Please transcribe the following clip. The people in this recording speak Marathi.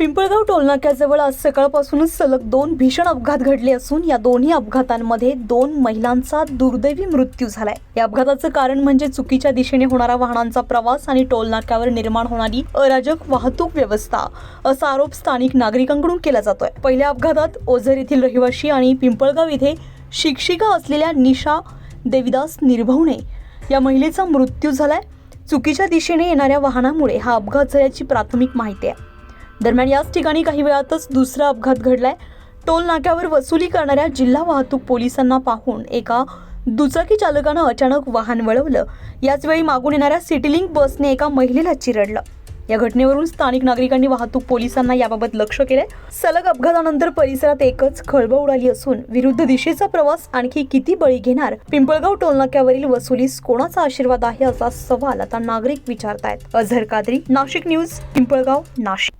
पिंपळगाव टोलनाक्याजवळ आज सकाळपासूनच सलग दोन भीषण अपघात घडले असून या दोन्ही अपघातांमध्ये दोन महिलांचा दुर्दैवी मृत्यू झालाय. या अपघाताचं कारण म्हणजे चुकीच्या दिशेने होणारा वाहनांचा प्रवास आणि टोलनाक्यावर निर्माण होणारी अराजक वाहतूक व्यवस्था असा आरोप स्थानिक नागरिकांकडून केला जातोय. पहिल्या अपघातात ओझर येथील रहिवाशी आणि पिंपळगाव येथे शिक्षिका असलेल्या निशा देविदास निर्भवणे या महिलेचा मृत्यू झालाय. चुकीच्या दिशेने येणाऱ्या वाहनामुळे हा अपघात झाल्याची प्राथमिक माहिती आहे. दरम्यान याच ठिकाणी काही वेळातच दुसरा अपघात घडलाय. टोल नाक्यावर वसुली करणाऱ्या जिल्हा वाहतूक पोलिसांना पाहून एका दुचाकी चालकानं अचानक वाहन वळवलं. याच वेळी मागून येणाऱ्या सिटीलिंक बसने एका महिलेला चिरडलं. या घटनेवरून स्थानिक नागरिकांनी वाहतूक पोलिसांना याबाबत लक्ष केलंय. सलग अपघातानंतर परिसरात एकच खळबळ उडाली असून विरुद्ध दिशेचा प्रवास आणखी किती बळी घेणार? पिंपळगाव टोलनाक्यावरील वसुलीस कोणाचा आशीर्वाद आहे असा सवाल आता नागरिक विचारतायत. अझर कादरी नाशिक न्यूज पिंपळगाव नाशिक.